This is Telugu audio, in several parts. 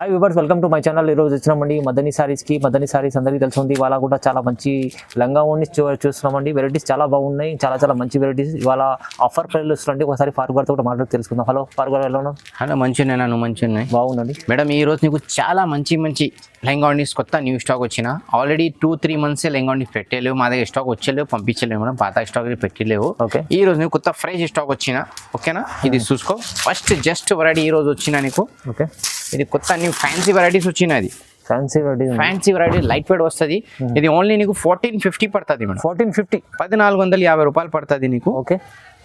Hi viewers welcome to my channel ఈరోజు వచ్చినామండి. మదనీ సారీస్కి మదనీ సారీస్ అందరికీ తెలిసి ఉంది ఇవాళ కూడా చాలా మంచి లంగా చూ చూస్తున్నామండి. వెరైటీస్ చాలా బాగున్నాయి. చాలా చాలా మంచి వెరైటీస్ ఇవాళ ఆఫర్ ప్రైస్లో ఇస్తున్నాండి ఒకసారి ఫారూక్ గారితో కూడా మాట్లాడి తెలుసుకుందాం. హలో ఫారూక్ గారు ఎలా ఉన్నావు హలో మంచిగా నువ్వు మంచిగా బాగుందండి. మేడం ఈ రోజు నీకు చాలా మంచి మంచి లెహంగాడీస్ కొత్త న్యూ స్టాక్ వచ్చిన. ఆల్రెడీ టూ త్రీ మంత్స్ లెహంగాడీస్ పెట్టలేవు. మా దగ్గర స్టాక్ వచ్చేలేవు పంపించలేవు మేడం. పాత స్టాక్ పెట్టలేవు. ఓకే ఈ రోజు నీకు కొత్త ఫ్రెష్ స్టాక్ వచ్చిన ఓకేనా ఇది చూసుకో. ఫస్ట్ జస్ట్ వెరైటీ ఈ రోజు వచ్చిన నీకు. ఓకే ఇది కొత్త న్యూ ఫ్యాన్సీ వెరైటీస్ వచ్చినది fancy variety fancy variety light weight వస్తుంది. ఇది ఓన్లీ నీకు ఫోర్టీన్ ఫిఫ్టీ పడుతుంది మేడం. ఫోర్టీన్ ఫిఫ్టీ పద్నాలుగు వందల యాభై రూపాయలు పడుతుంది నీకు. ఓకే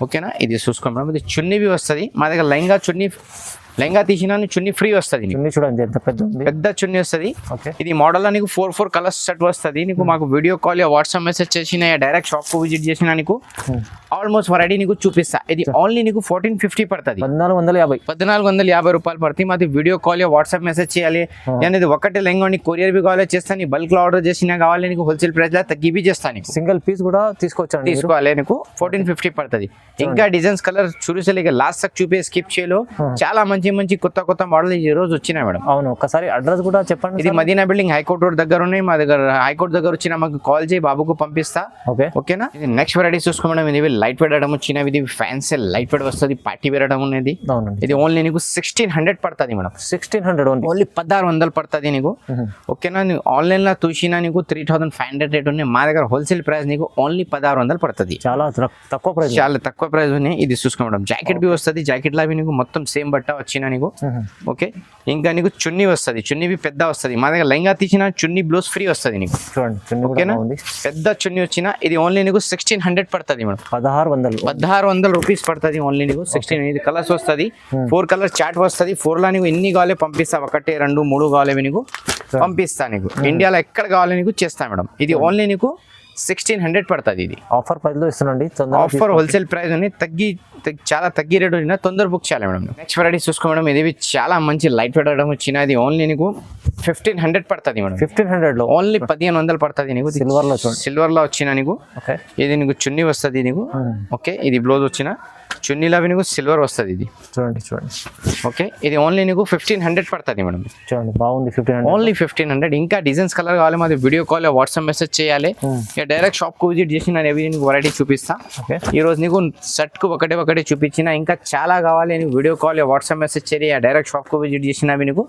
ఓకేనా ఇది చూసుకో మేడం ఇది చున్నీవి వస్తుంది. మా దగ్గర లెహంగా చున్నీ లెహంగా తీసినా చున్నీ ఫ్రీ వస్తుంది చున్నీ చూడండి ఎంత పెద్ద పెద్ద చున్నీ వస్తుంది. ఇది మోడల్ నీకు ఫోర్ ఫోర్ కలర్స్ సెట్ వస్తుంది. నీకు మాకు వీడియో కాల్ వాట్సాప్ మెసేజ్ చేసిన డైరెక్ట్ షాప్కు విజిట్ చేసిన నీకు ఆల్మోస్ట్ వెరైటీ నీకు చూపిస్తా. ఇది ఓన్లీ నీకు ఫోర్టీన్ ఫిఫ్టీ పడుతుంది. పద్నాలుగు వందల యాభై. పద్నాలుగు వందల యాభై రూపాయలు పడుతుంది. మాది వీడియో కాల్ వాట్సాప్ మెసేజ్ చేయాలి. అనేది ఒకటే లెంగా నీకు కొరియర్ బి కావాలి చేస్తా. నీ బల్క్లో ఆర్డర్ చేసినా కావాలి నీకు హోల్సేల్ ప్రైస్లో తగ్గిబి చేస్తా నీకు. సింగిల్ పీస్ కూడా తీసుకోవచ్చండి మీరు? తీసుకోవాలి నీకు. ఫోర్టీన్ ఫిఫ్టీ పడుతుంది. ఇంకా డిజైన్స్ కలర్ చూసేసరికి లాస్ట్ తక్ చూపే స్కిప్ చేయలో చాలా మంచి మంచి కొత్త కొత్త మోడల్ ఈ రోజు వచ్చినాయి మేడం. అవును ఒకసారి అడ్రస్ కూడా చెప్పండి ఇది మదీనా బిల్డింగ్ హైకోర్ట్ రోడ్ దగ్గర ఉన్నాయి. మా దగ్గర హైకోర్ట్ దగ్గర వచ్చిన మాకు కాల్ చేయి బాబుకు పంపిస్తా. ఓకే. ఓకేనా? ఇది నెక్స్ట్ వెరైటీ చూసుకోవడం ఇది లైట్ పెట్టడం వచ్చినవి ఇది ఫ్యాన్సీ లైట్ వెయిట్ వస్తుంది. పార్టీ వేరడం అవునండి. ఇది ఓన్లీ నీకు సిక్స్టీన్ హండ్రెడ్ పడుతుంది మేడం. సిక్స్టీన్ హండ్రెడ్ ఓన్లీ పదహారు వందలు పడుతుంది నీకు. ఓకేనా? నీకు ఆన్లైన్లో చూసినా నీకు three thousand five hundred rate ఉన్నాయి. మా దగ్గర హోల్సేల్ ప్రైస్ నీకు ఓన్లీ పదహారు వందలు పడుతుంది. చాలా తక్- తక్కువ ప్రైస్ చాలా తక్కువ ప్రైస్ ఉన్నాయి. ఇది చూసుకోవడం జాకెట్ బి వస్తుంది. జాకెట్ లావి నీకు మొత్తం సేమ్ బట్ట వచ్చిన నీకు? ఓకే? ఇంకా నీకు చున్నీ వస్తుంది. చున్నీ పెద్ద వస్తుంది. మా దగ్గర లెంగా తీసిన చున్నీ బ్లౌజ్ ఫ్రీ వస్తుంది నీకు. ఓకేనా? పెద్ద చున్నీ వచ్చిన ఇది ఓన్లీ నీకు సిక్స్టీన్ హండ్రెడ్ పడుతుంది మేడం. పదహారు వందలు. పదహారు వందల రూపీస్ పడుతుంది ఓన్లీ నీకు. సిక్స్టీన్ ఇది కలర్స్ వస్తుంది. ఫోర్ కలర్ చాట్ వస్తుంది. ఫోర్ లా నీకు ఎన్ని కావాలి పంపిస్తా. ఒకటి రెండు మూడు కావాలి నీకు పంపిస్తా నీకు. ఇండియాలో ఎక్కడ కావాలి నీకు చేస్తా మేడం. ఇది ఓన్లీ నీకు సిక్స్టీన్ హండ్రెడ్ పడుతుంది ఇది. ఆఫర్ ప్రైస్లో ఇస్తున్నాండి. తొందరగా ఆఫర్ హోల్సేల్ ప్రైస్ అని తగ్గి చాలా తగ్గి రేట్ వచ్చిన తొందర బుక్ చేయాలి మేడం. నెక్స్ట్ వెరైటీ చూసుకో మేడం. ఇది చాలా మంచి లైట్ పెట్టడం వచ్చిన ఇది ఓన్లీ నీకు ఫిఫ్టీన్ హండ్రెడ్ పడుతుంది మేడం. ఫిఫ్టీన్ హండ్రెడ్లో? ఓన్లీ పదిహేను వందలు పడుతుంది నీకు. సిల్వర్లో చూడండి. సిల్వర్లో వచ్చిన నీకు. ఓకే ఇది నీకు చున్నీ వస్తుంది నీకు. ఓకే ఇది బ్లౌజ్ వచ్చిన. చున్నీలో నీకు సిల్వర్ వస్తుంది ఇది. చూడండి చూడండి. ఓకే ఇది ఓన్లీ నీకు ఫిఫ్టీన్ హండ్రెడ్ పడుతుంది మేడం. చూడండి బాగుంది ఫిఫ్టీన్ ఓన్లీ ఫిఫ్టీన్ హండ్రెడ్. ఇంకా డిజైన్స్ కలర్ కావాలి మాది వీడియో కాల్ వాట్సాప్ మెసేజ్ చేయాలి. ఇక డైరెక్ట్ షాప్కు విజిట్ చేసి నేను ఎవి నీకు వెరైటీ చూపిస్తా. ఓకే ఈ రోజు నీకు సెట్కు ఒకటే ఒకటే చూపించిన. ఇంకా చాలా కావాలి నీకు వీడియో కాల్ వాట్సాప్ మెసేజ్ చేయి డైరెక్ట్ షాప్కు విజిట్ చేసినవి నీకు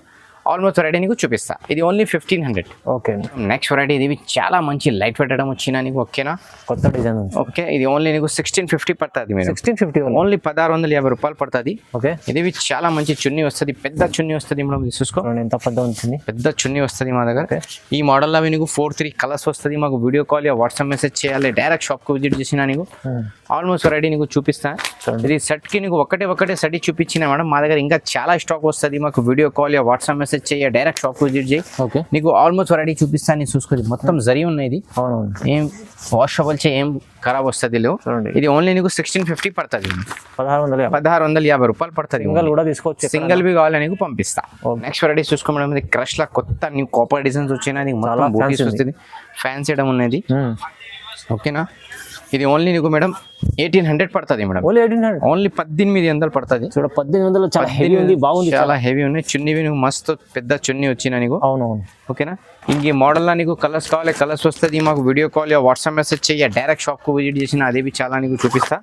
ఆల్మోస్ట్ వెరైటీ నీకు చూపిస్తా. ఇది only fifteen hundred okay next variety ఇది చాలా మంచి లైట్ పెట్టడం వచ్చిన నీకు ఓకేనా కొత్త డిజైన్ ఓకే ఇది ఓన్లీ నీకు సిక్స్టీన్ ఫిఫ్టీ పడుతుంది మీరు సిక్స్టీన్ ఫిఫ్టీ ఓన్లీ పదహారు వందల యాభై రూపాయలు పడుతుంది. ఓకే ఇది చాలా మంచి చున్నీ వస్తుంది పెద్ద చున్నీ వస్తుంది ఇది చూసుకో. ఎంత పెద్ద ఉంటుంది పెద్ద చున్నీ వస్తుంది మా దగ్గర. ఈ మోడల్లో అవి నీకు ఫోర్ త్రీ కలర్స్ వస్తుంది మాకు వీడియో కాల్ వాట్సాప్ మెసేజ్ చేయాలి డైరెక్ట్ షాప్కి విజిట్ చేసినా నీకు. ఆల్మోస్ట్ రెడీ నీకు చూపిస్తా. ఇది సెట్కి నీకు ఒకటే ఒకటే సెట్ చూపించిన మేడం. మా దగ్గర ఇంకా చాలా స్టాక్ వస్తుంది. మాకు వీడియో కాల్ వాట్సాప్ మెసేజ్ చేయ డైరెక్ట్ షాప్ విజిట్ చేయి. ఓకే. నీకు ఆల్మోస్ట్ రెడీ చూపిస్తాను నీకు చూసుకోండి మొత్తం జరి ఉన్నాయి ఇది. అవునవును. ఏం వాషబుల్ చే ఏం ఖరాబ్ వస్తుంది ఇది ఓన్లీ నీకు సిక్స్టీన్ ఫిఫ్టీ పడుతుంది. పదహారు వందల యాభై. రూపాయలు పడుతుంది. సింగల్ కూడా తీసుకోవచ్చు సింగిల్ బి కావాలి నీకు పంపిస్తా. నెక్స్ట్ వెరైటీ చూసుకోమడం ఇది క్రష్ లా కొత్త న్యూ కాపర్ డిజైన్స్ వచ్చినాయి నీకు మొత్తం. వస్తుంది. ఫ్యాన్స్ చేయడం ఉన్నది. ఓకేనా ఇది ఓన్లీ నీకు మేడం ఎయిటీన్ హండ్రెడ్ పడుతుంది madam. Only eighteen hundred? Only పద్దెనిమిది వందలు పడుతుంది. చూడ పద్దెనిమిది వందలు చాలా హెవీ ఉంది బాగుంది చాలా హెవీ ఉన్నాయి. చున్నీవి నువ్వు మస్తు పెద్ద చున్నీ వచ్చిన నీకు. అవునవును. ఓకేనా? ఇంక ఈ మోడల్లో నీకు కలర్స్ కావాలి కలర్స్ వస్తుంది మాకు వీడియో కాల్ వాట్సాప్ మెసేజ్ చెయ్యి డైరెక్ట్ షాప్కు విజిట్ చేసిన అదేవి చాలా నీకు చూపిస్తా.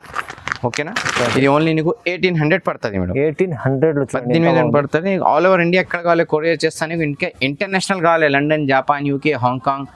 ఓకేనా? ఇది ఓన్లీ నీకు ఎయిటీన్ హండ్రెడ్ పడుతుంది మేడం. ఎయిటీన్ హండ్రెడ్ పద్దెనిమిది. పడుతుంది. ఆల్ ఓవర్ ఇండియా ఎక్కడ కావాలి? కొరియర్ చేస్తాను నీకు ఇంకా ఇంటర్నేషనల్ కావాలి. London Japan UK Hong Kong.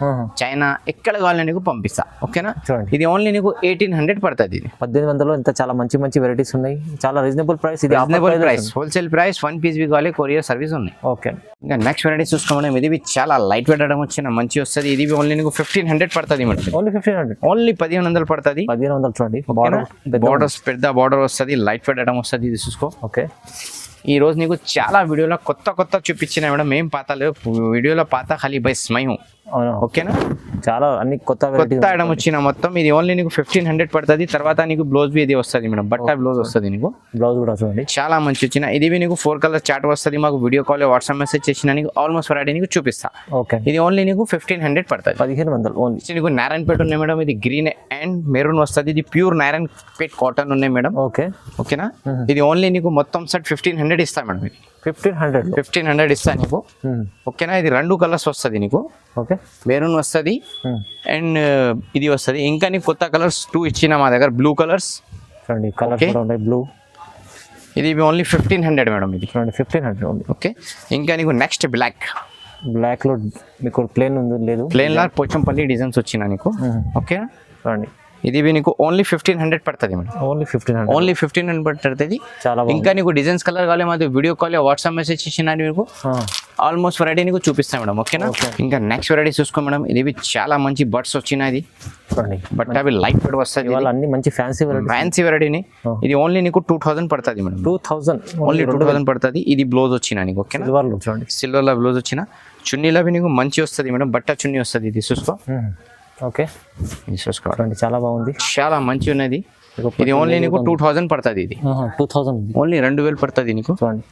China ఎక్కడ కావాలి నీకు పంపిస్తా. ఓకేనా? ఇది ఓన్లీ నీకు ఎయిటీన్ హండ్రెడ్ పడుతుంది. ఇది పద్దెనిమిది వందలు ఇంత చాలా మంచి మంచి వెరైటీస్ ఉన్నాయి. చాలా రీజనబుల్ ప్రైస్ ఇది. Reasonable price wholesale price one piece కావాలి కొరియర్ సర్వీస్ ఉన్నాయి ఓకే ఇంకా నెక్స్ట్ వెరైటీ చూసుకోవడం ఇది చాలా లైట్ పెట్టడం వచ్చిన మంచి వస్తుంది. ఇది ఓన్లీ నీకు ఫిఫ్టీన్ హండ్రెడ్ పడుతుంది madam only fifteen hundred only పదిహేను వందలు పడుతుంది. పదిహేను వందలు చూడండి. బార్డర్ బార్డర్స్ పెద్ద బార్డర్ వస్తుంది. లైట్ పెట్టడం వస్తుంది. ఇది చూసుకో. ఓకే ఈ రోజు నీకు చాలా వీడియోలో కొత్త కొత్త చూపించిన మేడం ఏం పాత లేవు వీడియోలో పాత ఖాళీ బై అవును ఓకేనా? చాలా అన్ని కొత్త కొత్త ఐటమ్ వచ్చిన మొత్తం ఇది ఓన్లీ నీకు ఫిఫ్టీన్ హండ్రెడ్ పడుతుంది. తర్వాత నీకు బ్లౌజ్ బి ఇది వస్తుంది మేడం. బట్ట బ్లౌజ్ వస్తుంది నీకు. బ్లౌజ్ కూడా చూడండి చాలా మంచి వచ్చిన. ఇది నీకు ఫోర్ కలర్ చాట్ వస్తుంది. మాకు వీడియో కాల్ వాట్సాప్ మెసేజ్ చేసిన నీకు ఆల్మోస్ట్ వెరైటీ నీకు చూపిస్తా. ఓకే ఇది ఓన్లీ నీకు ఫిఫ్టీన్ హండ్రెడ్ పడుతుంది. పదిహేను వందలు ఓన్లీ నీకు నారాయణ పేట ఉన్నాయి మేడం. ఇది గ్రీన్ అండ్ మెరూన్ వస్తుంది. ఇది ప్యూర్ నారాయణ పేట్ కాటన్ ఉన్నాయి మేడం. ఓకే ఓకేనా ఇది ఓన్లీ నీకు మొత్తం సెట్ ఫిఫ్టీన్ హండ్రెడ్ ఇస్తా మేడం. ఇది ఫిఫ్టీన్ హండ్రెడ్ ఫిఫ్టీన్ హండ్రెడ్ ఇస్తా నీకు. ఓకేనా? ఇది రెండు కలర్స్ వస్తుంది నీకు. ఓకే. మెరూన్ వస్తుంది. అండ్ ఇది వస్తుంది. ఇంకా నీకు కొత్త కలర్స్ టూ ఇచ్చిన మా దగ్గర. Blue colours. బ్లూ ఇది ఓన్లీ ఫిఫ్టీన్ హండ్రెడ్ మేడం ఇది. చూడండి ఫిఫ్టీన్ హండ్రెడ్ ఉంది. ఓకే. ఇంకా నీకు నెక్స్ట్ బ్లాక్ బ్లాక్లో మీకు ప్లేన్ ఉంది లేదు. ప్లేన్ లా పోచంపల్లి డిజైన్స్ వచ్చిన నీకు. ఓకే చూడండి. ఇది నీకు ఓన్లీ ఫిఫ్టీన్ హండ్రెడ్ పడుతుంది madam. Only fifteen hundred only fifteen hundred పడుతుంది. చాలా ఇంకా నీకు డిజైన్స్ కలర్ కావాలి మాది వీడియో కాల్ వాట్సాప్ మెసేజ్ ఇచ్చిన నీకు ఆల్మోస్ట్ వెరైటీ నీకు చూపిస్తాను మేడం ఓకేనా ఇంకా నెక్స్ట్ వెరైటీ చూసుకో మేడం. ఇది చాలా మంచి బర్డ్స్ వచ్చినాయి బట్ అవి లైట్ వెయిట్ వస్తుంది అన్ని మంచి ఫ్యాన్సీ వెరైటీ ఫ్యాన్సీ వెరైటీని ఇది ఓన్లీ నీకు టూ థౌసండ్ పడుతుంది madam. Two thousand only two thousand పడుతుంది. ఇది బ్లౌజ్ వచ్చిన నీకు ఓకేనా సిల్వర్లో చూడండి. సిల్వర్లో బ్లౌజ్ వచ్చిన. చున్నీలో అవి నీకు మంచి వస్తుంది మేడం బట్ట చున్నీ వస్తుంది ఇది చూసుకో. ఓకే. ఇది చూసుకో చూడండి చాలా బాగుంది. చాలా మంచి ఉన్నది ఇది ఓన్లీ నీకు టూ థౌసండ్ పడుతుంది ఇది. టూ థౌజండ్ ఓన్లీ రెండు వేలు పడుతుంది నీకు? చూడండి.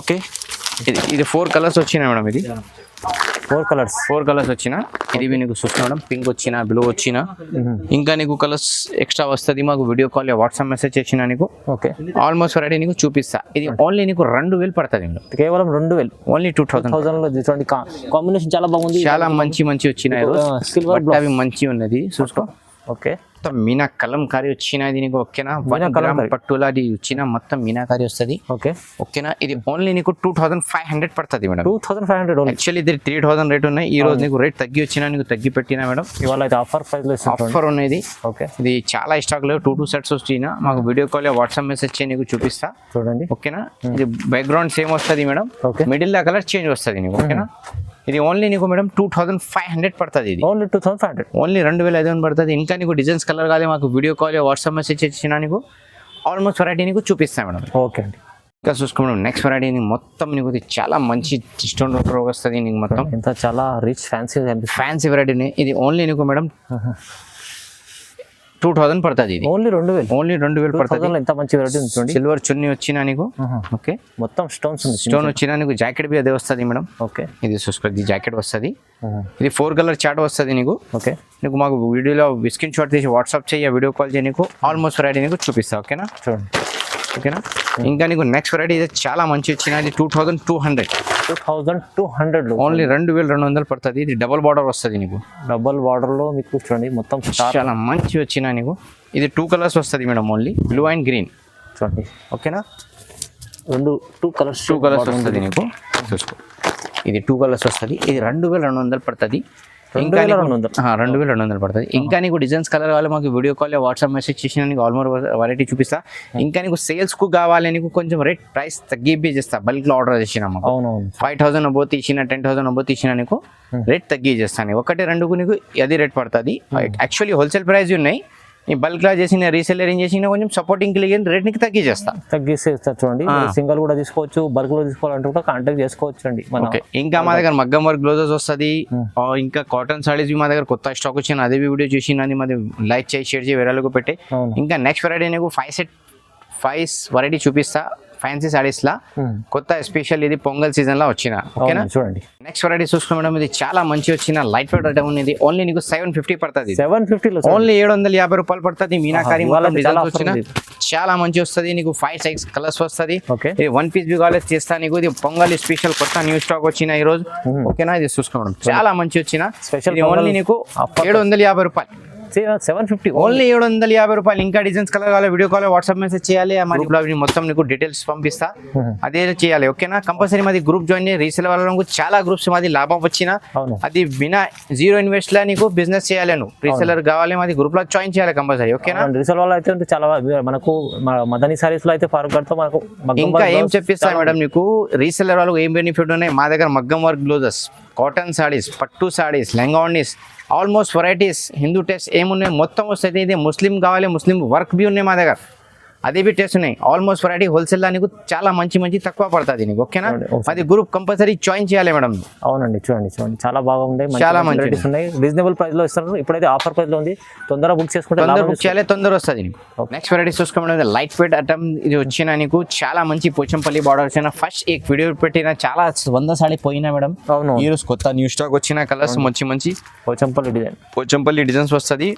ఓకే ఇది ఇది ఫోర్ కలర్స్ వచ్చినాయి మేడం ఇది. ఫోర్ కలర్స్ ఫోర్ కలర్స్ వచ్చిన ఇది నీకు చూస్తున్నా మేడం. పింక్ వచ్చిన బ్లూ వచ్చిన. ఇంకా నీకు కలర్స్ ఎక్స్ట్రా వస్తుంది మాకు వీడియో కాల్ వాట్సాప్ మెసేజ్ చేసిన నీకు. ఓకే ఆల్మోస్ట్ వెరైటీ నీకు చూపిస్తా. ఇది ఓన్లీ నీకు రెండు వేలు పడుతుంది కేవలం రెండు వేలు. ఓన్లీ టూ థౌసండ్ థౌజండ్లో చూడండి కాంబినేషన్ చాలా బాగుంది. చాలా మంచి మంచి వచ్చినాయి బట్ అవి మంచి ఉన్నది చూసుకో. ఓకే మొత్తం మీనా కలంకారీ వచ్చినది నీకు ఓకేనా? One gram. పట్టులాది వచ్చిన మొత్తం మీనాకారి వస్తుంది. ఓకే. ఓకేనా? ఇది ఓన్లీ నీకు టూ థౌసండ్ ఫైవ్ హండ్రెడ్ పడుతుంది madam. Two thousand five hundred actually ఇది త్రీ థౌసండ్ రేట్ ఉన్నాయి. ఈ రోజు నీకు రేట్ తగ్గి వచ్చినా నీకు తగ్గి పెట్టినా మేడం ఇవాళ అయితే ఆఫర్ ప్రైస్ ఆఫర్ ఉన్నది. ఓకే. ఇది చాలా స్టాక్ లేవు. టూ టూ సెట్స్ వచ్చిన మాకు వీడియో కాల్ వాట్సాప్ మెసేజ్ చేయి నీకు చూపిస్తా. చూడండి. ఓకేనా? ఇది బ్యాక్గ్రౌండ్ సేమ్ వస్తుంది మేడం. ఓకే. మిడిల్ లా కలర్ చేంజ్ వస్తుంది నీకు. ఓకేనా? ఇది ఓన్లీ నీకు madam two thousand five hundred పడుతుంది ఇది. Only two thousand five hundred only రెండు వేల ఐదు వందలు పడుతుంది. ఇంకా నీకు డిజైన్స్ కలర్ కావాలి మాకు వీడియో కాల్ వాట్సాప్ మెసేజ్ ఇచ్చినా నీకు ఆల్మోస్ట్ వెరైటీ నీకు చూపిస్తాను మేడం. ఓకే అండి. ఇంకా చూసుకో మేడం నెక్స్ట్ వెరైటీ నీకు మొత్తం నీకు ఇది చాలా మంచి రోగ్ వస్తుంది నీకు మొత్తం. ఎంత చాలా రిచ్ ఫ్యాన్సీ ఫ్యాన్సీ వెరైటీని ఇది ఓన్లీ నీకు మేడం టూ థౌసండ్ పడుతుంది ఇది. ఓన్లీ రెండు వేలు. ఓన్లీ రెండు వేలు పడుతుంది. ఎంత మంచి వెరైటీ చూడండి. సిల్వర్ చున్నీ వచ్చినా నీకు? ఓకే. మొత్తం స్టోన్స్ ఉంది స్టోన్ వచ్చినా నీకు? జాకెట్ బి అదే వస్తుంది మేడం. ఓకే. ఇది చూసుకో ఇది జాకెట్ వస్తుంది. ఇది ఫోర్ కలర్ చాట్ వస్తుంది నీకు. ఓకే. నీకు మాకు వీడియోలో స్క్రీన్ షాట్ తీసి వాట్సాప్ చేయ వీడియో కాల్ చేయ నీకు. ఆల్మోస్ట్ వెరైటీ నీకు చూపిస్తా ఓకేనా? చూడండి. ఓకేనా? ఇంకా నీకు నెక్స్ట్ వెరైటీ ఇది చాలా మంచి వచ్చినది two thousand two hundred two thousand two hundred only రెండు వేలు రెండు వందలు పడుతుంది. ఇది డబల్ బార్డర్ వస్తుంది నీకు. డబల్ బార్డర్లో మీకు చూడండి మొత్తం చాలా మంచి వచ్చిన నీకు. ఇది టూ కలర్స్ వస్తుంది madam only blue and green చూడండి. ఓకేనా? రెండు టూ కలర్స్ టూ కలర్స్ వస్తుంది నీకు. చూసుకో. ఇది టూ కలర్స్ వస్తుంది. ఇది రెండు వేల రెండు వందలు పడుతుంది. రెండు ఇంకా వేల రెండు వందలు. ఆ, రెండు వేల రెండు వందలు పడుతుంది. ఇంకా నీకు డిజైన్స్ కలర్ కావాలి మాకు వీడియో కాల్ వాట్సాప్ మెసేజ్ చేసిన నీకు ఆల్మోస్ట్ వెరైటీ చూపిస్తా. ఇంకా నీకు సేల్స్కు కావాలి నీకు కొంచెం రేట్ ప్రైస్ తగ్గి చేస్తా. బల్క్లో ఆర్డర్ చేసిన మాకు. ఫైవ్ థౌసండ్ అబో తీసిన టెన్ థౌసండ్ అబో తీసిన నీకు రేట్ తగ్గి చేస్తాను ఒకటి రెండుకు నీకు అది రేట్ పడుతుంది. యాక్చువల్లీ హోల్సేల్ ప్రైస్ ఉన్నాయి. ఈ బల్క్ లా చేసిన రీసెల్లర్ ఏం చేసిన కొంచెం సపోర్టింగ్ కలిగిన రేట్ నీకు తగ్గి చేస్తా తగ్గిస్తే చూడండి. సింగల్ కూడా తీసుకోవచ్చు బల్క్లో తీసుకోవాలంటే కూడా కాంటాక్ట్ చేసుకోవచ్చు అండి ఇంకా మా దగ్గర మగ్గం వర్క్ గ్లోజెస్ వస్తుంది. ఇంకా కాటన్ సారీస్ మా దగ్గర కొత్త స్టాక్ వచ్చిన అదే వీడియో చూసిన మాది లైక్ చేసి షేర్ చేసి వేరేలకు పెట్టి. ఇంకా నెక్స్ట్ వెరైటీ నీకు ఫైవ్ సెట్ ఫైవ్ వెరైటీ చూపిస్తా. ఫ్యాన్సీ సారీస్ లా. Hmm. కొత్త స్పెషల్ ఇది పొంగల్ సీజన్ లా వచ్చిన. ఓకేనా చూడండి. నెక్స్ట్ వెరైటీ చూసుకో మేడం ఇది చాలా మంచి వచ్చిన లైట్ వెయిట్ ఐటమ్ ఉంది. ఓన్లీ నీకు సెవెన్ ఫిఫ్టీ పడుతుంది సెవెన్ ఫిఫ్టీలో ఓన్లీ ఏడు వందల యాభై రూపాయలు పడుతుంది. మీనాకారి వచ్చిన. చాలా మంచి వస్తుంది. నీకు ఫైవ్ సైజ్ కలర్స్ వస్తుంది. ఓకే ఇది వన్ పీస్ బి కాలేజ్ చేస్తా నీకు. ఇది పొంగల్ స్పెషల్ కొత్త న్యూ స్టాక్ వచ్చిన ఈ రోజు. ఓకేనా ఇది చూసుకోవడం చాలా మంచి వచ్చిన. ఇది ఓన్లీ నీకు. ఏడు వందల యాభై రూపాయలు. Seven fifty only. ఏడు వందల యాభై రూపాయలు. ఇంకా డిజైన్స్ కలర్ కావాలి వీడియో కాల్ వాట్సాప్ మెసేజ్ చేయాలి మా గ్రూప్లో మొత్తం నీకు డీటెయిల్స్ పంపిస్తా. అదే చేయాలి ఓకేనా? కంపల్సరీ మాది గ్రూప్ జాయిన్ రీసేల్ వాళ్ళకు చాలా గ్రూప్స్ మాది లాభం వచ్చిన అది బినా జీరో ఇన్వెస్ట్ లా నీకు బిజినెస్ చేయాలి నువ్వు. రీసెలర్ కావాలి మాది గ్రూప్లో జాయిన్ చేయాలి కంపల్సరీ ఓకేనా? రీసెల్ వాళ్ళు అయితే చాలా మనకు మన మదనీ సారీస్లో అయితే ఫారూక్ గారితో మనకు ఇంకా ఏం చెప్పిస్తా మేడం నీకు? రీసెలర్ వాళ్ళకి ఏం బెనిఫిట్ ఉన్నాయి? మా దగ్గర మగ్గం వర్క్ గ్లోజెస్ కాటన్ సారీస్ పట్టు సారీస్ లెంగావన్నీస్ ఆల్మోస్ట్ వెరైటీస్ హిందూ టెస్ట్ ఏమున్నాయి? మొత్తం వస్తుంది ఇది ముస్లిం కావాలి ముస్లిం వర్క్ బి ఉన్నాయి మా దగ్గర. అది బి టెస్ట్ ఉన్నాయి. ఆల్మోస్ట్ వెరైటీ హోల్సేల్ లా నీకు చాలా మంచి మంచి తక్కువ పడుతుంది నీకు. ఓకేనా. అది గ్రూప్ కంపల్సరీ జాయిన్ చేయాలి మేడం. అవునండి చూడండి చూడండి. చాలా బాగుంది చాలా. వెరైటీస్ ఉన్నాయి. రీజనబుల్ ప్రైస్లో ఇస్తారు. ఇప్పుడైతే ఆఫర్ ప్రైస్లో ఉంది. తొందరగా బుక్ చేసుకుంటే తొందర లాభం బుక్ చేయాలి తొందర వస్తుంది నీకు. నెక్స్ట్ వెరైటీ చూసుకోమని లైట్ వెయిట్ ఐటమ్ ఇది వచ్చిన నీకు చాలా మంచి పోచంపల్లి బార్డర్ వచ్చిన ఫస్ట్ ఈ వీడియో పెట్టిన చాలా వంద సాడి పోయినా మేడం. అవును. ఈ రోజు కొత్త న్యూ స్టాక్ వచ్చిన కలర్స్ మంచి మంచి పోచంపల్లి డిజైన్ పోచంపల్లి డిజైన్స్ వస్తుంది.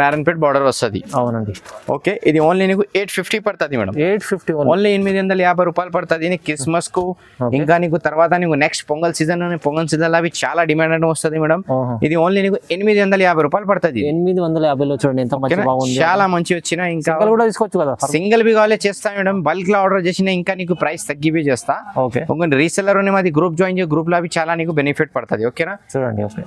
నారాయణపేట బార్డర్ వస్తుంది. అవునండి. ఓకే. ఇది ఓన్లీ నీకు ఎయిట్ ఫిఫ్టీ పడుతుంది మేడం. Eight fifty only. ఎనిమిది వందల యాభై రూపాయలు పడుతుంది. నీకు క్రిస్మస్కు ఇంకా నీకు తర్వాత నీకు next Pongal season Pongal season అవి చాలా డిమాండ్ అని వస్తుంది మేడం. ఇది ఓన్లీ నీకు ఎనిమిది వందల యాభై రూపాయలు పడుతుంది. ఎనిమిది వందల యాభైలో చూడండి ఎంత చాలా మంచి వచ్చిన ఇంకా సింగల్ కూడా తీసుకోవచ్చు కదా? సింగిల్ బి కావాలే చేస్తా మేడం. బల్క్లో ఆర్డర్ చేసిన ఇంకా నీకు ప్రైస్ తగ్గివే చేస్తా. ఓకే. ఉన్న మాది గ్రూప్ జాయిన్ చేయ గ్రూప్లో అవి చాలా నీకు బెనిఫిట్ పడుతుంది. ఓకేనా? చూడండి ఓకే.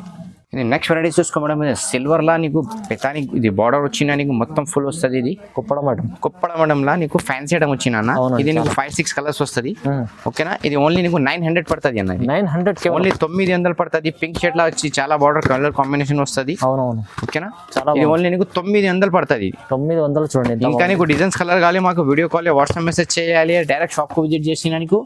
ఇది నెక్స్ట్ వెరైటీ చూసుకో మేడం సిల్వర్ లా నీకు పెతానికి ఇది బార్డర్ వచ్చిన నీకు మొత్తం ఫుల్ వస్తుంది ఇది? కుప్పడం మేడం కుప్పడం నీకు ఫ్యాన్సీ ఐటమ్ వచ్చిన ఇది నీకు ఫైవ్ సిక్స్ కలర్స్ వస్తుంది. ఓకేనా ఇది ఓన్లీ నీకు నైన్ హండ్రెడ్ పడుతుంది అన్న ఇది. నైన్ హండ్రెడ్ ఓన్లీ తొమ్మిది వందలు పడుతుంది. పింక్ షర్ట్ లా వచ్చి చాలా బార్డర్ కలర్ కాంబినేషన్ వస్తుంది. అవునవును. ఓకేనా చాలా ఇది ఓన్లీ నీకు తొమ్మిది వందలు పడుతుంది. తొమ్మిది వందలు చూడండి ఇంకా నీకు డిజైన్స్ కలర్ కావాలి మాకు వీడియో కాల్ వాట్సాప్ మెసేజ్ చేయాలి డైరెక్ట్ షాప్కు విజిట్ చేసిన నీకు.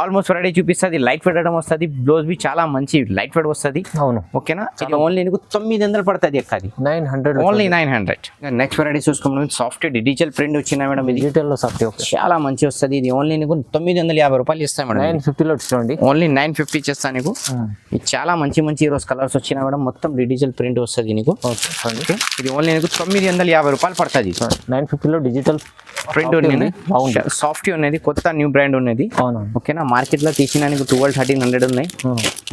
ఆల్మోస్ట్ వెరైటీ చూపిస్తుంది లైట్ వెయిట్ ఐటమ్ వస్తుంది బ్లౌజ్ బి చాలా మంచి లైట్ వెయిట్ వస్తుంది. అవును. ఓకేనా ఇది ఓన్లీ నీకు తొమ్మిది వందలు పడుతుంది ఎక్కది nine hundred only nine hundred next variety చూసుకున్నాం సాఫ్ట్ డిజిటల్ ప్రింట్ వచ్చిన మేడం ఇది? డీటెయిల్లో సాఫ్ట్ ఓకే చాలా మంచి వస్తుంది ఇది. ఓన్లీ నీకు తొమ్మిది వందల యాభై రూపాయలు ఇస్తాయి మేడం నైన్ ఫిఫ్టీలో చూడండి ఓన్లీ నైన్ ఫిఫ్టీ ఇచ్చేస్తాను నీకు. ఇది చాలా మంచి మంచి ఈరోజు కలర్స్ వచ్చిన మేడం మొత్తం డిజిటల్ ప్రింట్ వస్తుంది నీకు. ఇది ఓన్లీ నీకు తొమ్మిది వందల యాభై రూపాయలు పడుతుంది. నైన్ ఫిఫ్టీలో డిజిటల్ ప్రింట్ ఉన్నది. సాఫ్ట్ ఉన్నది. కొత్త న్యూ బ్రాండ్ ఉన్నది. అవునవును. ఓకేనా మార్కెట్లో తీసిన నీకు ట్వెల్వ్ థర్టీన్ హండ్రెడ్ ఉన్నాయి.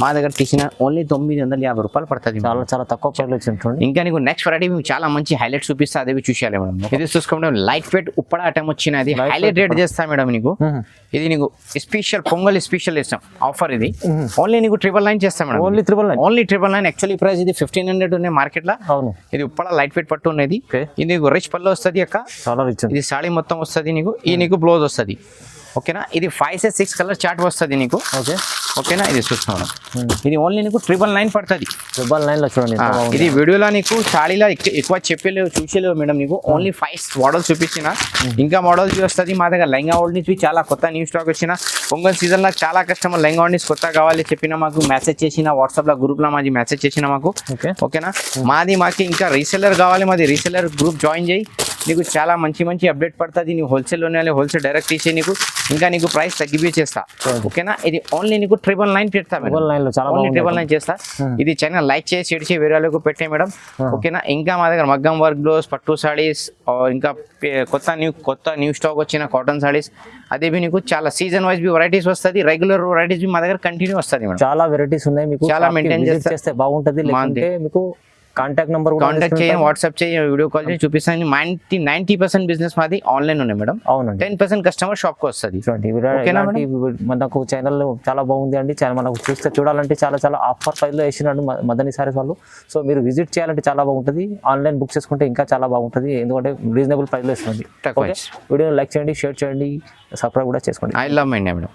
మా దగ్గర తీసిన ఓన్లీ తొమ్మిది వందల యాభై రూపాయలు పడుతుంది చాలా చాలా తక్కువ ప్రైస్ ఇంకా నీకు నెక్స్ట్ వెరైటీ మీకు చాలా మంచి హైలైట్ చూపిస్తా అదే చూసేయాలి మేడం. ఇది చూసుకోవడం లైట్ వెయిట్ ఉప్పడ ఐటమ్ వచ్చినది హైలైట్ రేట్ చేస్తా మేడం నీకు. ఇది నీకు స్పెషల్ పొంగల్ స్పెషల్ ఇస్తాం ఆఫర్ ఇది. ఓన్లీ నీకు ట్రిపుల్ నైన్ చేస్తాం madam. Only triple nine only triple nine actually price ఇది ఫిఫ్టీన్ హండ్రెడ్ ఉన్నాయి మార్కెట్లో అవును. ఇది ఉప్పడ లైట్ వెయిట్ పట్టు ఉన్నది. ఇది నీకు రిచ్ పళ్ళు వస్తుంది అక్క. చాలా రిచ్ ఇది సాడీ మొత్తం వస్తుంది నీకు. ఈ నీకు బ్లౌజ్ వస్తుంది. ఓకేనా? ఇది five say six colour chart వస్తుంది నీకు. ఓకే. ఓకేనా? ఇది చూస్తున్నాను ఇది ఓన్లీ నీకు ట్రిపుల్ నైన్ పడుతుంది. ట్రిబుల్ నైన్లో చూడండి ఇది వీడియోలో నీకు చాలీలో ఎక్కు- ఎక్కువ చెప్పలేవు చూసేలేవు మేడం నీకు. ఓన్లీ ఫైవ్ మోడల్స్ చూపించిన. ఇంకా మోడల్స్ వస్తుంది మా దగ్గర లెంగా ఓల్డ్ నుంచి చాలా కొత్త న్యూ స్టాక్ వచ్చిన. పొంగల్ సీజన్లో చాలా కస్టమర్ లెంగా ఓల్డ్ నుంచి కొత్త కావాలి చెప్పిన మాకు మెసేజ్ చేసిన వాట్సాప్లో గ్రూప్లో మాది మెసేజ్ చేసిన మాకు. ఓకే. ఓకేనా? మాది మాకు ఇంకా రీసెల్లర్ కావాలి మాది రీసెల్లర్ గ్రూప్ జాయిన్ చేయి. నీకు చాలా మంచి మంచి అప్డేట్ పడుతుంది. నీకు హోల్సేల్లోనే హోల్సేల్ డైరెక్ట్ తీసి నీకు. ఇంకా నీకు ప్రైస్ తగ్గిపి చేస్తా. ఓకేనా? ఇది ఓన్లీ నీకు ట్రిపుల్ నైన్ పెడతా మేడం. ట్రిబుల్ నైన్లో చాలా ట్రిపుల్ నైన్ చేస్తా. ఇది ఛానల్ లైక్ చేసి షేర్ చేసి వేరే వాళ్ళకు పెట్టే మేడం. ఓకేనా? ఇంకా మా దగ్గర మగ్గం వర్క్ బ్లౌజ్ పట్టు సాడీస్ ఇంకా కొత్త న్యూ కొత్త న్యూ స్టాక్ వచ్చిన కాటన్ సాడీస్ అదే నీకు చాలా సీజన్ వైజ్ బి వెరైటీస్ వస్తుంది. రెగ్యులర్ వెరైటీస్ మా దగ్గర కంటిన్యూ వస్తుంది మేడం. చాలా వెరైటీస్ ఉన్నాయి మీకు. చాలా visit చేస్తా. బాగుంటది. మీకు కాంటాక్ట్ నెంబర్ కాంటాక్ట్ చేయండి. వాట్సాప్ చేయండి వీడియో కాల్ చేసి చూపిస్తాను. నైన్టీ నైన్టీ పర్సెంట్ బిజినెస్ మాది ఆన్లైన్ ఉన్నాయి మేడం. అవునండి. టెన్ పర్సెంట్ కస్టమర్ షాప్కి వస్తుంది. చూడండి మనకు ఛానల్ చాలా బాగుంది అండి. చాలా మనకు చూస్తే చూడాలంటే చాలా చాలా ఆఫర్ ప్రైస్లో వేసినాడు మదనీ సారీస్ వాళ్ళు. సో మీరు విజిట్ చేయాలంటే చాలా బాగుంటుంది. ఆన్లైన్ బుక్ చేసుకుంటే ఇంకా చాలా బాగుంటుంది. ఎందుకంటే రీజనబుల్ ప్రైస్లో ఇస్తుంది ఓకే వీడియో లైక్ చేయండి షేర్ చేయండి సబ్స్క్రైబ్ కూడా చేసుకోండి. I love my madam.